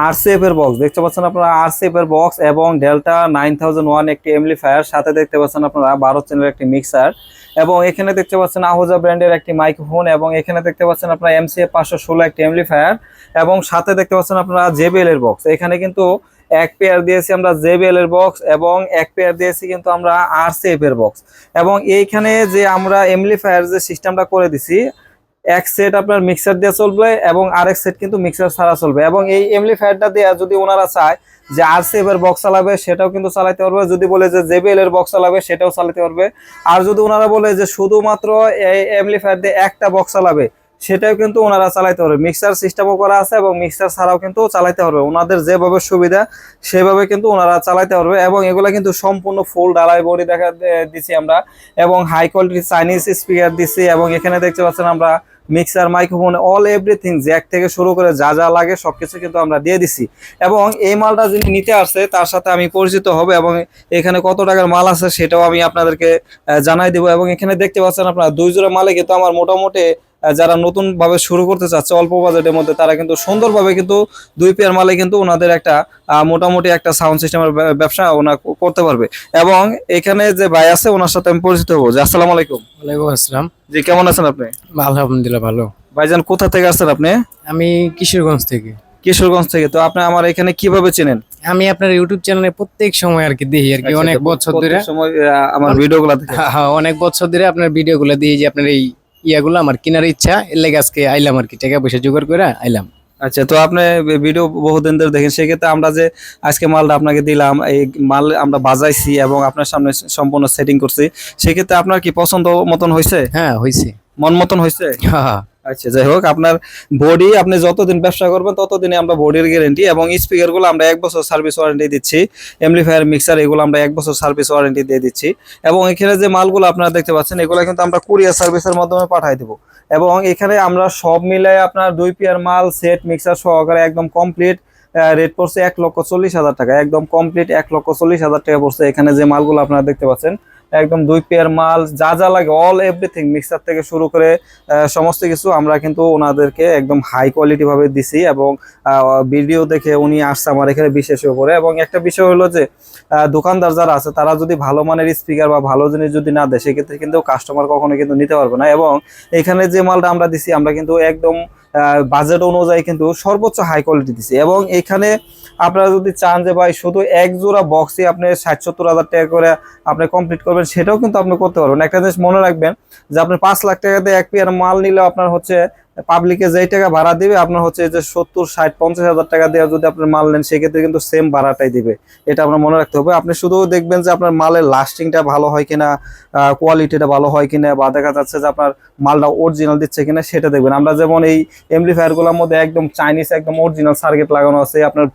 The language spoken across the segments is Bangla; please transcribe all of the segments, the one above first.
আরসিএফ এর বক্স দেখতে পাচ্ছেন আপনারা আরসিএফ এর বক্স এবং ডেল্টা নাইন থাউজেন্ড ওয়ান একটি এমলিফায়ার সাথে দেখতে পাচ্ছেন আপনারা বারো চ্যানেলের একটি মিক্সার এবং এখানে দেখতে পাচ্ছেন আহুজা ব্র্যান্ডের একটি মাইক্রোফোন এবং এখানে দেখতে পাচ্ছেন আপনারা এমসিএফ পাঁচশো ষোলো একটি এমলিফায়ার এবং সাথে দেখতে পাচ্ছেন আপনারা জেবিএল এর বক্স এখানে কিন্তু এক পেয়ার দিয়েছি আমরা জেবিএল এর বক্স এবং এক পেয়ার দিয়েছি কিন্তু আমরা আরসিএফ এর বক্স এবং এইখানে যে আমরা এমলিফায়ার যে সিস্টেমটা করে দিছি এক সেট আপনার মিক্সার দিয়ে চলবে এবং আরেক সেট কিন্তু মিক্সার ছাড়া চলবে। এবং এই এমলিফায়ারটা দিয়ে যদি ওনারা চায় যে আর এর বক্স চালাবে, সেটাও কিন্তু চালাতে পারবে। যদি বলে যে জেবিএল এর বক্স চালাবে, সেটাও চালাতে পারবে। আর যদি ওনারা বলে যে শুধুমাত্র এই এমলিফায়ার দিয়ে একটা বক্স চালাবে সেটাও কিন্তু ওনারা চালাইতে পারবে। মিক্সার সিস্টেমও করা আছে এবং মিক্সার ছাড়াও কিন্তু চালাইতে পারবে। ওনাদের যেভাবে সুবিধা, সেভাবে কিন্তু ওনারা চালাইতে পারবে এবং এগুলো কিন্তু সম্পূর্ণ ফুল ডালাই বডি দেখা দিছি আমরা এবং হাই কোয়ালিটি চাইনিজ স্পিকার দিছি এবং এখানে দেখতে পাচ্ছেন আমরা mixer microphone all everything jack থেকে শুরু করে যা যা লাগে সব কিছু কিন্তু আমরা দিয়ে দিছি। এবং এই মালটা যিনি নিতে আসছে, তার সাথে আমি পরিচিত হব এবং এখানে কত টাকার মাল আছে সেটাও আমি আপনাদেরকে জানাই দেবো। এবং এখানে দেখতে পাচ্ছেন আপনারা, দুই জোড়া মালে কিন্তু আমার মোটামুটি যারা নতুন ভাবে শুরু করতে চাচ্ছে অল্প বাজেটের মধ্যে তারা কিন্তু সুন্দরভাবে কিন্তু দুই পেয়ার মালে কিন্তু ওনাদের একটা মোটামুটি একটা সাউন্ড সিস্টেমের ব্যবসা ওনা করতে পারবে। এবং এখানে যে ভাই আছে ওনার সাথে আমি পরিচিত হব। যে আসসালামু আলাইকুম। ওয়ালাইকুম আসসালাম। জি কেমন আছেন আপনি? আলহামদুলিল্লাহ ভালো। ভাইজান কোথা থেকে আসছেন আপনি? আমি কিশোরগঞ্জ থেকে। কিশোরগঞ্জ থেকে। তো আপনি আমার এখানে কীভাবে চেনেন? আমি আপনার ইউটিউব চ্যানেলে প্রত্যেক সময় আর কি দেখি আর কি আচ্ছা, অনেক বছর ধরে। আমার ভিডিওগুলো দেখে। হ্যাঁ, হ্যাঁ, অনেক বছর ধরে আপনার ভিডিওগুলো দিয়ে যে আপনার এই ইয়াগুলো আমার কেনার ইচ্ছা এর লেগে আজকে আইলাম আর কি টাকা পয়সা জোগাড় করে আইলাম। আচ্ছা তো আপনি ভিডিও বহুদিন ধরে দেখেন সেক্ষেত্রে আমরা যে আজকে মালটা আপনাকে দিলাম এই মাল আমরা বাজাইছি এবং আপনার সামনে সম্পূর্ণ সেটিং করছি সেক্ষেত্রে আপনার কি পছন্দ মতন হয়েছে হ্যাঁ হয়েছে মন মতন হয়েছে হ্যাঁ। আচ্ছা যাই হোক, আপনার বডি আপনি যতদিন ব্যবসা করবেন ততদিনে আমরা বডির গ্যারেন্টি এবং স্পিকারগুলো আমরা এক বছর সার্ভিস ওয়ারেন্টি দিচ্ছি। এমপ্লিফায়ার মিক্সার এগুলো আমরা এক বছর সার্ভিস ওয়ারেন্টি দিয়ে দিচ্ছি। এবং এখানে যে মালগুলো আপনারা দেখতে পাচ্ছেন, এগুলো কিন্তু আমরা কুরিয়ার সার্ভিসের মাধ্যমে পাঠাই দেবো। এবং এখানে আমরা সব মিলে আপনার দুই পেয়ার মাল সেট মিক্সার সহকারে একদম কমপ্লিট রেট পড়ছে এক লক্ষ চল্লিশ হাজার টাকা। একদম কমপ্লিট এক লক্ষ চল্লিশ হাজার টাকা পড়ছে এখানে যে মালগুলো আপনারা দেখতে পাচ্ছেন। একদম দুই পেয়ার মাল, যা যা লাগে অল এভরিথিং মিক্সার থেকে শুরু করে সমস্ত কিছু আমরা কিন্তু ওনাদেরকে একদম হাই কোয়ালিটি ভাবে দিছি এবং ভিডিও দেখে উনি আসছে আমার এখানে বিশেষ করে এবং একটা বিষয় হলো যে দোকানদার যারা আছে, তারা যদি ভালো মানের স্পিকার বা ভালো জিনিস যদি না দেয়, সেক্ষেত্রে কিন্তু কাস্টমার কখনো কিন্তু নিতে পারবে না। এবং এখানে যে মালটা আমরা দিছি, আমরা কিন্তু একদম বাজেট অনুযায়ী কিন্তু সর্বোচ্চ হাই কোয়ালিটি দিছি। এবং এখানে আপনারা যদি চান যে ভাই, শুধু এক জোড়া বক্সই আপনি ষাট সত্তর হাজার টাকা করে আপনি কমপ্লিট করবেন সেটাও কিন্তু আপনি করতে পারবেন। একটা জিনিস মনে রাখবেন যে আপনি পাঁচ লাখ টাকা দিয়ে এক পেয়ার মাল নিলে আপনার হচ্ছে পাবলিকে যেই টাকা ভাড়া দিবে, আপনার হচ্ছে যে সত্তর, ষাট, পঞ্চাশ হাজার টাকা দেওয়া যদি আপনার মাল নেন, সেক্ষেত্রে কিন্তু সেম ভাড়াটাই দিবে। এটা আপনার মনে রাখতে হবে। আপনি শুধু দেখবেন যে আপনার মালের লাস্টিংটা ভালো হয় কিনা কোয়ালিটিটা ভালো হয় কিনা, বা দেখা যাচ্ছে যে আপনার মালটা অরিজিনাল দিচ্ছে কিনা, সেটা দেখবেন। আমরা যেমন এই এমপ্লিফায়ারগুলোর মধ্যে একদম চাইনিজ একদম অরিজিনাল সার্কিট লাগানো আছে। আপনার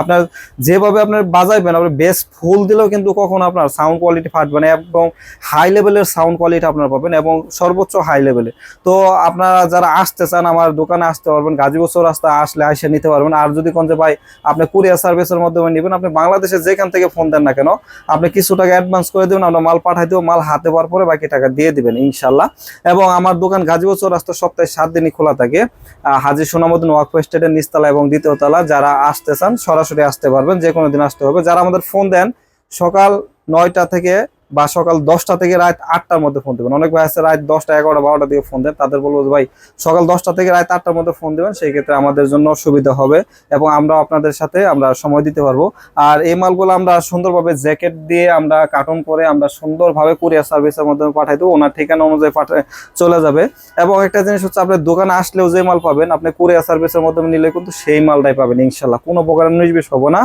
আপনার যেভাবে আপনার বাজাইবেন, আপনার বেস ফুল দিলেও কিন্তু কখনো আপনার সাউন্ড কোয়ালিটি ফাটবে না, এবং হাই লেভেলের সাউন্ড কোয়ালিটি আপনার পাবেন, এবং সর্বোচ্চ হাই লেভেলে তো আপনারা যারা আসতে চান আমার দোকানে আসতে পারবেন, গাজীপুর রাস্তা আসলে এসে নিতে পারবেন। আর যদি কোন যে ভাই আপনি কুরিয়ার সার্ভিসের মাধ্যমে নেবেন, আপনি বাংলাদেশে যেখান থেকে ফোন দেন না কেন, আপনি কিছু টাকা অ্যাডভান্স করে দেবেন, আমরা মাল পাঠাই দেবো, মাল হাতে পাওয়ার পরে বাকি টাকা দিয়ে দিবেন ইনশাল্লাহ এবং আমার দোকান গাজীপুর রাস্তা সপ্তাহে সাত দিনই খোলা থাকে। হাজি সোনামুদ্দিন ওয়াকফ স্টেটের নিচতলা এবং দ্বিতীয় তলা, যারা আসতে চান সরাসরি আসতে পারবেন যে কোনো দিন আসতে হবে। যারা আমাদের ফোন দেন, সকাল নয়টা থেকে বা সকাল দশটা থেকে রাত আটটার মধ্যে ফোন দেবেন। অনেক ভাই আছে রাত দশটা, এগারোটা, বারোটা দিকে ফোন দেন তাদের বলব ভাই, সকাল দশটা থেকে রাত আটটার মধ্যে ফোন দেবেন। সেই ক্ষেত্রে আমাদের জন্য সুবিধা হবে এবং আমরা আপনাদের সাথে আমরা সময় দিতে পারব। আর এই মালগুলো আমরা সুন্দরভাবে জ্যাকেট দিয়ে আমরা কার্টুন করে আমরা সুন্দরভাবে কুরিয়ার সার্ভিসের মাধ্যমে পাঠাই দেবো। ওনার ঠিকানা অনুযায়ী চলে যাবে। এবং একটা জিনিস হচ্ছে আপনার দোকানে আসলেও যে মাল পাবেন, আপনি কুরিয়ার সার্ভিসের মাধ্যমে নিলে কিন্তু সেই মালটাই পাবেন, ইনশাল্লাহ। কোনো প্রকার নির্বিষ হব না।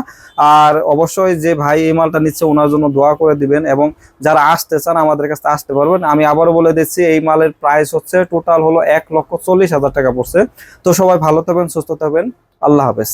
আর অবশ্যই যে ভাই এই মালটা নিচ্ছে, ওনার জন্য দোয়া করে দিবেন এবং যারা আসতে চান আমাদের কাছে আসতে পারবেন। আমি আবারও বলে দিচ্ছি, এই মালের প্রাইস হচ্ছে টোটাল হলো এক লক্ষ চল্লিশ হাজার টাকা পড়ছে। তো সবাই ভালো থাকবেন, সুস্থ থাকবেন। আল্লাহ হাফেজ।